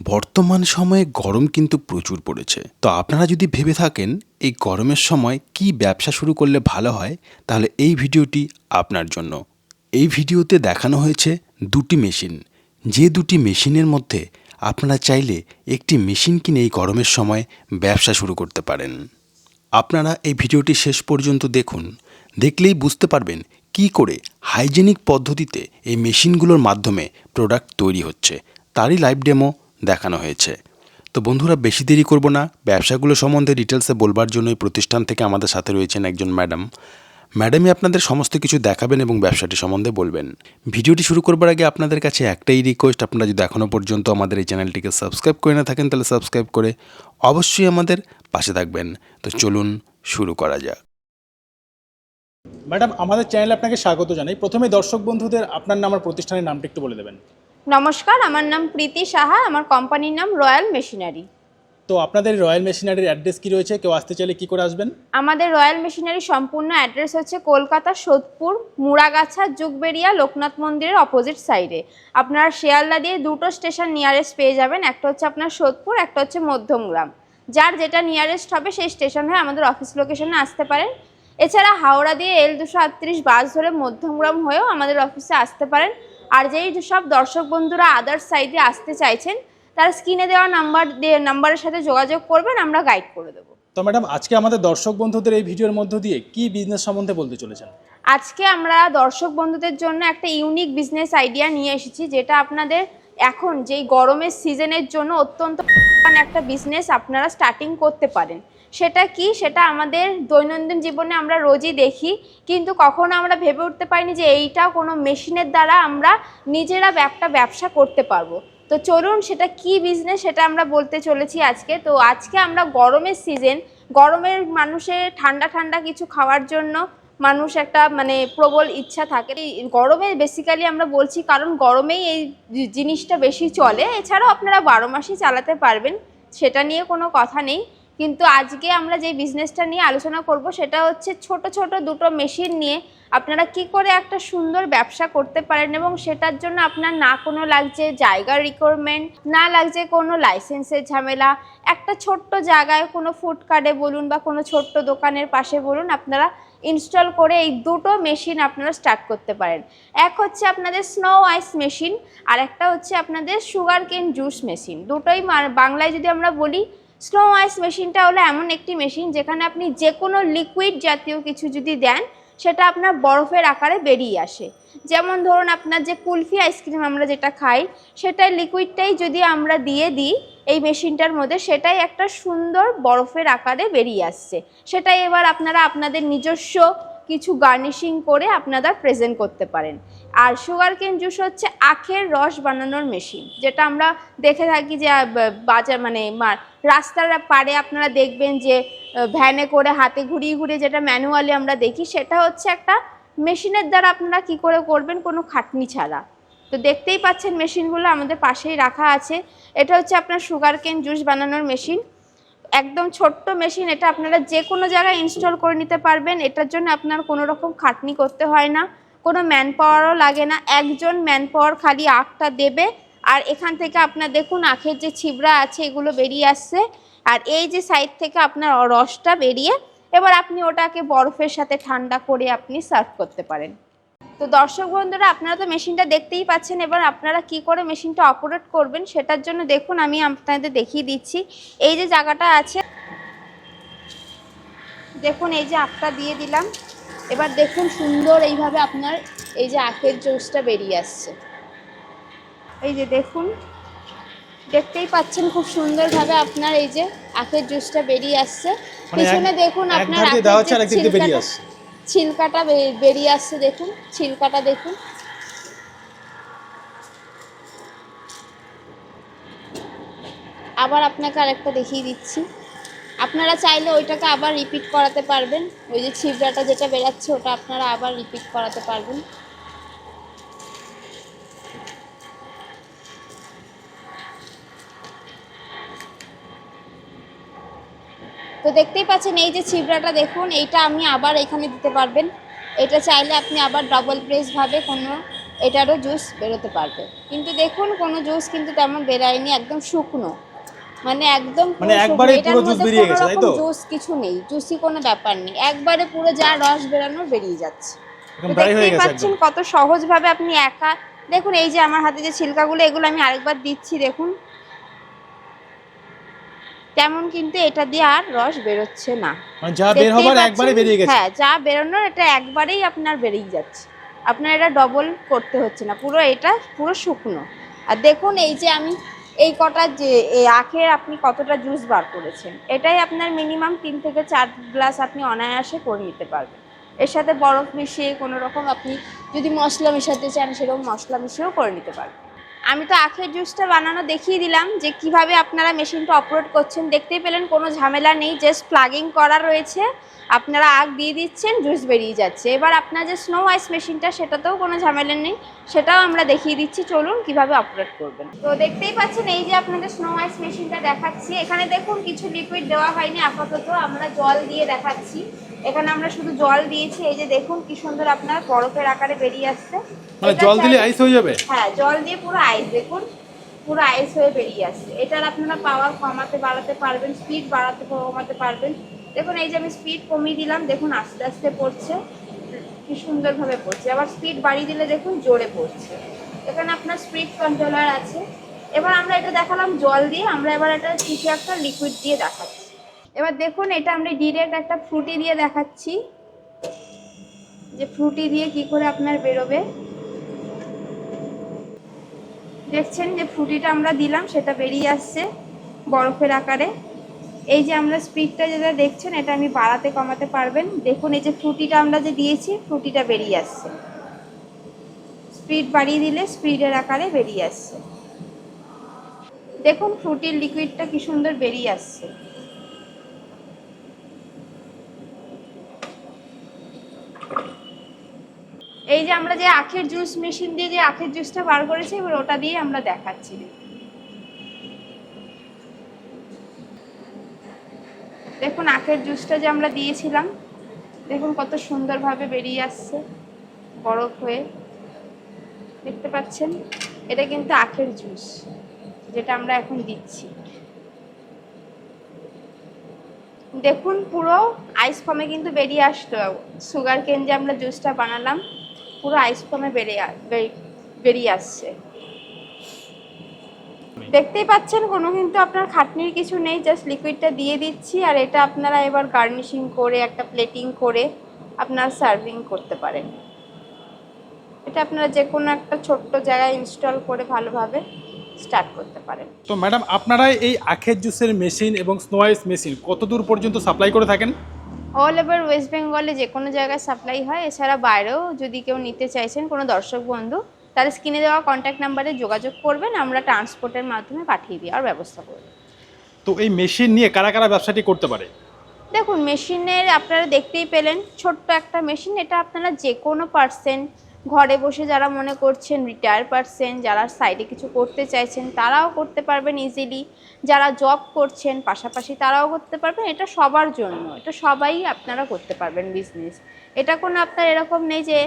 বর্তমান সময়ে গরম কিন্তু প্রচুর পড়েছে। তো আপনারা যদি ভেবে থাকেন, এই গরমের সময় কি ব্যবসা শুরু করলে ভালো হয়, তাহলে এই ভিডিওটি আপনার জন্য। এই ভিডিওতে দেখানো হয়েছে দুটি মেশিন। যে দুটি মেশিনের মধ্যে আপনারা চাইলে একটি মেশিন কিনে এই গরমের সময় ব্যবসা শুরু করতে পারেন। আপনারা এই ভিডিওটি শেষ পর্যন্ত দেখুন। দেখলেই বুঝতে পারবেন কি করে হাইজেনিক পদ্ধতিতে এই মেশিনগুলোর মাধ্যমে প্রোডাক্ট তৈরি হচ্ছে। তারই লাইভ ডেমো দেখানো হয়েছে। তো বন্ধুরা, বেশি দেরি করব না। ব্যবসাগুলো সম্বন্ধে ডিটেলসে বলবার জন্য এই প্রতিষ্ঠান থেকে আমাদের সাথে রয়েছেন একজন ম্যাডাম। ম্যাডামই আপনাদের সমস্ত কিছু দেখাবেন এবং ব্যবসাটি সম্বন্ধে বলবেন। ভিডিওটি শুরু করবার আগে আপনাদের কাছে একটাই রিকোয়েস্ট আপনারা যদি এখনও পর্যন্ত আমাদের এই চ্যানেলটিকে সাবস্ক্রাইব করে না থাকেন, তাহলে সাবস্ক্রাইব করে অবশ্যই আমাদের পাশে থাকবেন। তো চলুন শুরু করা যাক। ম্যাডাম, আমাদের চ্যানেলে আপনাকে স্বাগত জানাই। প্রথমে দর্শক বন্ধুদের আপনার নাম আর প্রতিষ্ঠানের নামটি একটু বলে দেবেন। নমস্কার আমার নাম প্রীতি সাহা আমার কোম্পানির নাম রয়্যাল মেশিনারি তো আপনাদের রয়্যাল মেশিনারির অ্যাড্রেস কি রয়েছে? কেউ আসতে চাইলে কি করে আসবেন? আমাদের রয়্যাল মেশিনারি সম্পূর্ণ অ্যাড্রেস হচ্ছে কলকাতা সোদপুর মুড়াগাছা যুগবেরিয়া লোকনাথ মন্দিরের অপোজিট সাইডে আপনারা শিয়ালদা দিয়ে দুটো স্টেশন নিয়ারেস্ট পেয়ে যাবেন একটা হচ্ছে আপনার সোদপুর একটা হচ্ছে মধ্যমগ্রাম যার যেটা নিয়ারেস্ট হবে সেই স্টেশন হয়ে আমাদের অফিস লোকেশনে আসতে পারেন। এছাড়া হাওড়া দিয়ে এল দুশো আটত্রিশ বাস ধরে মধ্যমগ্রাম হয়েও আমাদের অফিসে আসতে পারেন। আর যেই সব দর্শক বন্ধুরা আদার সাইডে আসতে চাইছেন তারা স্ক্রিনে দেওয়া নাম্বার নাম্বারের সাথে যোগাযোগ করবেন আমরা গাইড করে দেবো। তো ম্যাডাম আজকে আমাদের দর্শক বন্ধুদের এই ভিডিওর মধ্য দিয়ে কি বিজনেস সম্বন্ধে বলতে চলেছেন? আজকে আমরা দর্শক বন্ধুদের জন্য একটা ইউনিক বিজনেস আইডিয়া নিয়ে এসেছি যেটা আপনাদের এখন যেই গরমের সিজনের জন্য অত্যন্ত একটা বিজনেস আপনারা স্টার্টিং করতে পারেন। সেটা কি? সেটা আমাদের দৈনন্দিন জীবনে আমরা রোজই দেখি। কিন্তু কখনো আমরা ভেবে উঠতে পারিনি যে এইটা কোনো মেশিনের দ্বারা আমরা নিজেরা একটা ব্যবসা করতে পারব। তো চলুন সেটা কি বিজনেস সেটা আমরা বলতে চলেছি আজকে। তো আজকে আমরা গরমের সিজন গরমের মানুষের ঠান্ডা ঠান্ডা কিছু খাওয়ার জন্য মানুষ একটা মানে প্রবল ইচ্ছা থাকে। গরমে বেসিক্যালি আমরা বলছি কারণ গরমেই এই জিনিসটা বেশি চলে। এছাড়াও আপনারা বারো মাসই চালাতে পারবেন, সেটা নিয়ে কোনো কথা নেই। কিন্তু আজকে আমরা যে বিজনেসটা নিয়ে আলোচনা করব, সেটা হচ্ছে ছোট ছোট দুটো মেশিন নিয়ে আপনারা কি করে একটা সুন্দর ব্যবসা করতে পারেন এবং সেটার জন্য আপনার না কোনো লাগছে জায়গার রিকোয়ারমেন্ট না লাগছে কোনো লাইসেন্সের ঝামেলা। একটা ছোট্ট জায়গায় কোনো ফুড কার্ডে বলুন বা কোনো ছোট্ট দোকানের পাশে বলুন, আপনারা ইনস্টল করে এই দুটো মেশিন আপনারা স্টার্ট করতে পারেন। এক হচ্ছে আপনাদের স্নো আইস মেশিন আর একটা হচ্ছে আপনাদের সুগার কেন জুস মেশিন দুটোই বাংলায় যদি আমরা বলি স্নো আইস মেশিনটা হলো এমন একটি মেশিন যেখানে আপনি যে কোনো লিকুইড জাতীয় কিছু যদি দেন, সেটা আপনার বরফের আকারে বেরিয়ে আসে। যেমন ধরুন আপনার যে কুলফি আইসক্রিম আমরা যেটা খাই, সেটাই লিকুইডটাই যদি আমরা দিয়ে দিই, এই মেশিনটার মধ্যে সেটাই একটা সুন্দর বরফের আকারে বেরিয়ে আসছে। সেটাই এবার আপনারা আপনাদের নিজস্ব কিছু গার্নিশিং করে আপনারা প্রেজেন্ট করতে পারেন। আর সুগার কেন জুস হচ্ছে আখের রস বানানোর মেশিন যেটা আমরা দেখে থাকি যে বাজার মানে রাস্তার পাড়ে আপনারা দেখবেন যে ভ্যানে করে হাতে ঘুরিয়ে ঘুরিয়ে যেটা ম্যানুয়ালি আমরা দেখি, সেটা হচ্ছে একটা মেশিনের দ্বারা আপনারা কি করে করবেন, কোনো খাটনি ছাড়া। তো দেখতেই পাচ্ছেন মেশিনগুলো আমাদের পাশেই রাখা আছে। এটা হচ্ছে আপনার সুগার কেন জুস বানানোর মেশিন একদম ছোট্ট মেশিন এটা আপনারা যে কোনো জায়গায় ইনস্টল করে নিতে পারবেন। এটার জন্য আপনার কোনো রকম খাটনি করতে হয় না। কোনো ম্যান পাওয়ারও লাগে না। একজন ম্যান পাওয়ার খালি আখটা দেবে। আর এখান থেকে আপনার দেখুন, আখের যে ছিবড়া আছে, এগুলো বেরিয়ে আসছে। আর এই যে সাইড থেকে আপনার রসটা বেরিয়ে, এবার আপনি ওটাকে বরফের সাথে ঠান্ডা করে আপনি সার্ভ করতে পারেন। তো দর্শক বন্ধুরা আপনারা তো মেশিনটা দেখতেই পাচ্ছেন এবার আপনারা কি করে মেশিনটা অপারেট করবেন সেটার জন্য দেখুন আমি আপনাদের দেখিয়ে দিচ্ছি। এই যে জায়গাটা আছে দেখুন এই যে আখটা দিয়ে দিলাম। এবার দেখুন সুন্দর এইভাবে আপনার এই যে আখের জুসটা বেরিয়ে আসছে। এই যে দেখুন দেখতেই পাচ্ছেন খুব সুন্দরভাবে আপনার এই যে আখের জুসটা বেরিয়ে আসছে। মানে পিছনে দেখুন আপনার আখের দেওয়া হচ্ছে আর একদিক বেরিয়ে আসছে। ছিলকাটা বেরিয়ে আসছে দেখুন, ছিলকাটা দেখুন। আবার আপনাকে আরেকটা দেখিয়ে দিচ্ছি। আপনারা চাইলে ওইটাকে আবার রিপিট করাতে পারবেন। ওই যে ছিবড়াটা যেটা বেরাচ্ছে, ওটা আপনারা আবার রিপিট করাতে পারবেন। তো দেখতেই পাচ্ছেন এই যে ছিবড়াটা দেখুন এইটা আপনি আবার এখানে দিতে পারবেন। এটা চাইলে আপনি আবার ডবল প্রেস ভাবে কোনো এটারও জুস বেরোতে পারবে। কিন্তু দেখুন কোনো জুস কিন্তু তেমন বেরায়নি একদম শুকনো। মানে একদম মানে একবারে এটার পুরো juice বেরিয়ে কোনো গেছে, তাই তো? জুস কিছু নেই জুসি কোনো ব্যাপার নেই। একবারে পুরো যা রস বেরানো বেরিয়ে যাচ্ছে। দেখতেই পাচ্ছেন কত সহজভাবে আপনি একা দেখুন এই যে আমার হাতে যে ছিলকাগুলো এগুলো আমি আরেকবার দিচ্ছি দেখুন। তেমন কিন্তু এটা দিয়ে আর রস বেরোচ্ছে না। মানে যা বের হবার একবারে বেরিয়ে গেছে। হ্যাঁ যা বেরোনোর এটা একবারেই আপনার বেরিয়ে যাচ্ছে। আপনার এটা ডবল করতে হচ্ছে না। পুরো এটা পুরো শুকনো। আর দেখুন এই যে আমি এই কটা যে এই আখের আপনি কতটা জুস বার করেছেন এটাই আপনার মিনিমাম তিন থেকে চার গ্লাস আপনি অনায়াসে করে নিতে পারবেন। এর সাথে বরফ মিশিয়ে কোনো রকম আপনি যদি মশলা মেশাতে চান সেরকম মশলা মিশিয়েও করে নিতে পারবেন। আমি তো আখের জুসটা বানানো দেখিয়ে দিলাম যে কীভাবে আপনারা মেশিনটা অপারেট করছেন। দেখতেই পেলেন কোনো ঝামেলা নেই জাস্ট প্লাগিং করা রয়েছে। আপনারা আগ দিয়ে দিচ্ছেন, জুস বেরিয়ে যাচ্ছে। এবার আপনার যে স্নো আইস মেশিনটা সেটাতেও কোনো ঝামেলা নেই। সেটাও আমরা দেখিয়ে দিচ্ছি। চলুন কীভাবে অপারেট করবেন। তো দেখতেই পাচ্ছেন, এই যে আপনাদের স্নো আইস মেশিনটা দেখাচ্ছি। এখানে দেখুন, কিছু লিকুইড দেওয়া হয়নি। আপাতত আমরা জল দিয়ে দেখাচ্ছি। এখানে আমরা শুধু জল দিয়েছি এই যে দেখুন কি সুন্দর আপনার বরফের আকারে বেরিয়ে আসছে। মানে জল দিলে আইস হয়ে যাবে? হ্যাঁ জল দিয়ে পুরো আইস দেখুন পুরো আইস হয়ে বেরিয়ে আসছে। এটার আপনারা পাওয়ার কমাতে বাড়াতে পারবেন স্পিড বাড়াতে কমাতে পারবেন। দেখুন এই যে আমি স্পিড কমিয়ে দিলাম দেখুন আস্তে আস্তে পড়ছে। কি সুন্দরভাবে পড়ছে। আবার স্পিড বাড়িয়ে দিলে দেখুন জোরে পড়ছে। এখানে আপনার স্পিড কন্ট্রোলার আছে। এবার আমরা এটা দেখালাম জল দিয়ে আমরা এবার এটা কিছু একটা লিকুইড দিয়ে দেখাচ্ছি। এবার দেখুন, এটা আমরা ডিরেক্ট একটা ফ্রুটি দিয়ে দেখাচ্ছি। যে ফ্রুটি দিয়ে কি করে আপনার বেরোবে। দেখছেন যে ফ্রুটিটা আমরা দিলাম, সেটা বেরিয়ে আসছে বরফের আকারে। এই যে আমরা স্পিডটা যেটা দেখছেন, এটা আমি বাড়াতে কমাতে পারবেন। দেখুন, এই যে ফ্রুটিটা আমরা যে দিয়েছি ফ্রুটিটা বেরিয়ে আসছে। স্পিড বাড়িয়ে দিলে স্পিডের আকারে বেরিয়ে আসছে। দেখুন ফ্রুটির লিকুইডটা কি সুন্দর বেরিয়ে আসছে। এই যে আমরা যে আখের জুস মেশিন দিয়ে যে আখের জুসটা বার করেছি, এবার ওটা দিয়ে আমরা দেখাচ্ছি। দেখুন, আখের জুসটা যে আমরা দিয়েছিলাম, দেখুন কত সুন্দরভাবে বেরিয়ে আসছে, বরফ হয়ে। দেখতে পাচ্ছেন? এটা কিন্তু আখের জুস যেটা আমরা এখন দিচ্ছি। দেখুন, পুরো আইস ফর্মে কিন্তু বেরিয়ে আসতো সুগার কেন যে আমরা জুসটা বানালাম পুরো আইস ফর্মে বেরিয়ে বেরিয়ে আসছে। দেখতেই পাচ্ছেন কোনো কিন্তু আপনার খাটনির কিছু নেই জাস্ট লিকুইডটা দিয়ে দিচ্ছি আর এটা আপনারা এবার গার্নিশিং করে একটা প্লেটিং করে আপনার সার্ভিং করতে পারেন। এটা আপনারা যে কোনো একটা ছোট্ট জায়গায় ইনস্টল করে ভালোভাবে স্টার্ট করতে পারেন। তো ম্যাডাম আপনারা এই আখের জুসের মেশিন এবং স্নো আইস মেশিন কত দূর পর্যন্ত সাপ্লাই করে থাকেন? অল ওভার ওয়েস্ট বেঙ্গলে যে কোনো জায়গায় সাপ্লাই হয়। এছাড়া বাইরেও যদি কেউ নিতে চাইছেন কোনো দর্শক বন্ধু তাহলে স্ক্রিনে দেওয়া কন্ট্যাক্ট নাম্বারে যোগাযোগ করবেন আমরা ট্রান্সপোর্টের মাধ্যমে পাঠিয়ে দেওয়ার ব্যবস্থা করব। তো এই মেশিন নিয়ে কারা কারা ব্যবসাটি করতে পারে? দেখুন মেশিনের আপনারা দেখতেই পেলেন ছোট্ট একটা মেশিন এটা আপনারা যে কোনো পার্সেন ঘরে বসে যারা মনে করছেন রিটায়ার পার্সেন যারা সাইডে কিছু করতে চাইছেন তারাও করতে পারবেন ইজিলি যারা জব করছেন পাশাপাশি তারাও করতে পারবেন। এটা সবার জন্য। এটা সবাই আপনারা করতে পারবেন বিজনেস এটা কোনো আপনার এরকম নেই যে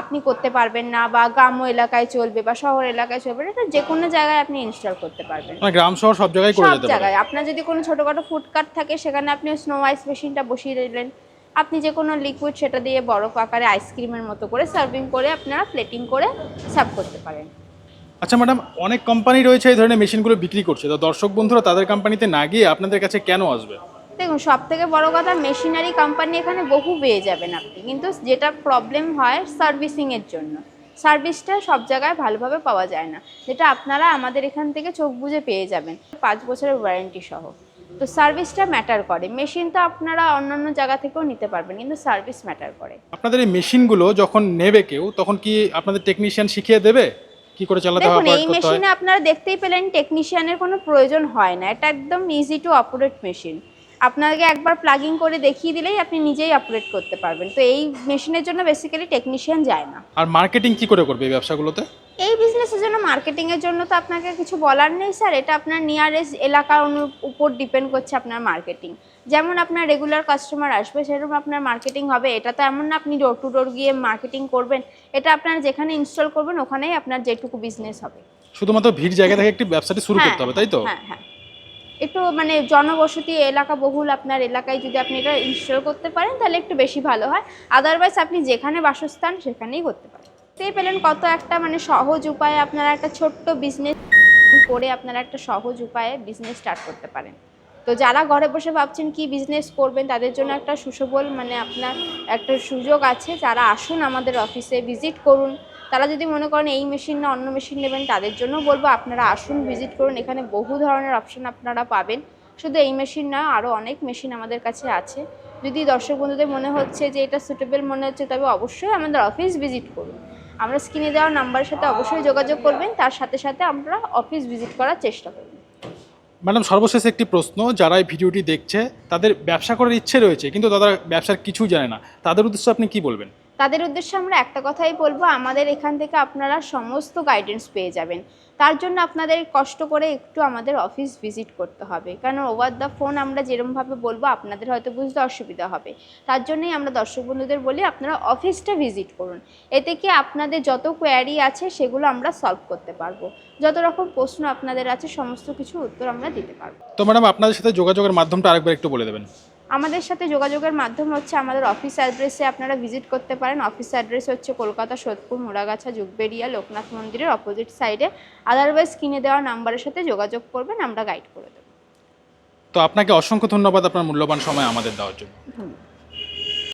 আপনি করতে পারবেন না বা গ্রাম্য এলাকায় চলবে বা শহর এলাকায় চলবে এটা যে কোনো জায়গায় আপনি ইনস্টল করতে পারবেন। মানে গ্রাম শহর সব জায়গায় সব জায়গায়। আপনার যদি কোনো ছোটোখাটো ফুডকার্ট থাকে সেখানে আপনি স্নো আইস মেশিনটা বসিয়ে দিলেন। আপনি যে কোনো লিকুইড সেটা দিয়ে বরফ আকারে আইসক্রিমের মতো করে সার্ভিং করে আপনারা প্লেটিং করে সার্ভ করতে পারেন। আচ্ছা ম্যাডাম অনেক কোম্পানি রয়েছে এই ধরনের মেশিনগুলো বিক্রি করছে। তো দর্শক বন্ধুরা তাদের কোম্পানিতে না গিয়ে আপনাদের কাছে কেন আসবে? দেখুন সব থেকে বড় কথা মেশিনারি কোম্পানি এখানে বহু পেয়ে যাবেন আপনি। কিন্তু যেটা প্রবলেম হয় সার্ভিসিংয়ের জন্য। সার্ভিসটা সব জায়গায় ভালোভাবে পাওয়া যায় না। যেটা আপনারা আমাদের এখান থেকে চোখ বুজে পেয়ে যাবেন। পাঁচ বছরের ওয়ারেন্টি সহ। তো সার্ভিসটা ম্যাটার করে। মেশিন তো আপনারা অন্যান্য জায়গা থেকেও নিতে পারবেন কিন্তু সার্ভিস ম্যাটার করে। আপনাদের এই মেশিনগুলো যখন নেবে কেউ তখন কি আপনাদের টেকনিশিয়ান শিখিয়ে দেবে? কি করে চালাতে হয় এই মেশিনে আপনারা দেখতেই পেলেন টেকনিশিয়ানের কোনো প্রয়োজন হয় না। এটা একদম ইজি টু অপারেট মেশিন আপনাকে একবার প্লাগিং করে দেখিয়ে দিলেই আপনি নিজেই অপারেট করতে পারবেন। তো এই মেশিনের জন্য বেসিক্যালি টেকনিশিয়ান যায় না। আর মার্কেটিং কি করে করবে এই ব্যবসাগুলোতে? এই বিজনেসের জন্য মার্কেটিংয়ের জন্য তো আপনাকে কিছু বলার নেই স্যার এটা আপনার নিয়ারেস্ট এলাকার উপর ডিপেন্ড করছে আপনার মার্কেটিং যেমন আপনার রেগুলার কাস্টমার আসবে সেরকম আপনার মার্কেটিং হবে। এটা তো এমন না আপনি ডোর টু ডোর গিয়ে মার্কেটিং করবেন। এটা আপনার যেখানে ইনস্টল করবেন ওখানেই আপনার যেটুকু বিজনেস হবে। শুধুমাত্র ভিড় জায়গা থেকে একটি ব্যবসাটি শুরু হ্যাঁ, করতে হবে তাই তো? হ্যাঁ হ্যাঁ। একটু মানে জনবসতি এলাকা বহুল আপনার এলাকায় যদি আপনি এটা ইনস্টল করতে পারেন, তাহলে একটু বেশি ভালো হয়। আদারওয়াইজ আপনি যেখানে বাসস্থান সেখানেই করতে পারেন। বুঝতেই পেলেন কত একটা মানে সহজ উপায়ে আপনারা একটা ছোট্ট বিজনেস করে আপনারা একটা সহজ উপায়ে বিজনেস স্টার্ট করতে পারেন। তো যারা ঘরে বসে ভাবছেন কি বিজনেস করবেন, তাদের জন্য একটা সুসবল মানে আপনার একটা সুযোগ আছে। যারা আসুন আমাদের অফিসে ভিজিট করুন। তারা যদি মনে করেন এই মেশিন না অন্য মেশিন নেবেন, তাদের জন্য বলব আপনারা আসুন ভিজিট করুন। এখানে বহু ধরনের অপশন আপনারা পাবেন। শুধু এই মেশিন না আরও অনেক মেশিন আমাদের কাছে আছে। যদি দর্শক বন্ধুদের মনে হচ্ছে যে এটা সুটেবল মনে হচ্ছে, তবে অবশ্যই আমাদের অফিস ভিজিট করুন। আমরা স্ক্রিনে দেওয়া নাম্বারের সাথে অবশ্যই যোগাযোগ করবেন। তার সাথে সাথে আমরা অফিস ভিজিট করার চেষ্টা করব। ম্যাডাম, সর্বশেষ একটি প্রশ্ন। যারা এই ভিডিওটি দেখছে, তাদের ব্যবসা করার ইচ্ছে রয়েছে, কিন্তু তারা ব্যবসার কিছুই জানে না। তাদের উদ্দেশ্যে আপনি কি বলবেন? তাদের উদ্দেশ্যে আমরা একটা কথাই বলব, আমাদের এখান থেকে আপনারা সমস্ত গাইডেন্স পেয়ে যাবেন। তার জন্য আপনাদের কষ্ট করে একটু আমাদের অফিস ভিজিট করতে হবে। কারণ ওভার দ্য ফোন আমরা যেরমভাবে বলব, আপনাদের হয়তো বুঝতে অসুবিধা হবে। তার জন্যই আমরা দর্শক বন্ধুদের বলি, আপনারা অফিসটা ভিজিট করুন। এতে কি আপনাদের যত কোয়ারি আছে, সেগুলো আমরা সলভ করতে পারব। যত রকম প্রশ্ন আপনাদের আছে, সমস্ত কিছু উত্তর আমরা দিতে পারব। তো ম্যাডাম আপনাদের সাথে যোগাযোগের মাধ্যমটা আরেকবার একটু বলে দেবেন। আমাদের সাথে যোগাযোগের মাধ্যম হচ্ছে আমাদের অফিস অ্যাড্রেসে আপনারা ভিজিট করতে পারেন। অফিস অ্যাড্রেস হচ্ছে কলকাতা সোদপুর মোড়াগাছা যুগবেরিয়া লোকনাথ মন্দিরের অপোজিট সাইডে আদারওয়াইজ কিনে দেওয়া নাম্বারের সাথে যোগাযোগ করবেন আমরা গাইড করে দেবো। তো আপনাকে অসংখ্য ধন্যবাদ আপনার মূল্যবান সময় আমাদের দেওয়ার জন্য। ধন্যবাদ।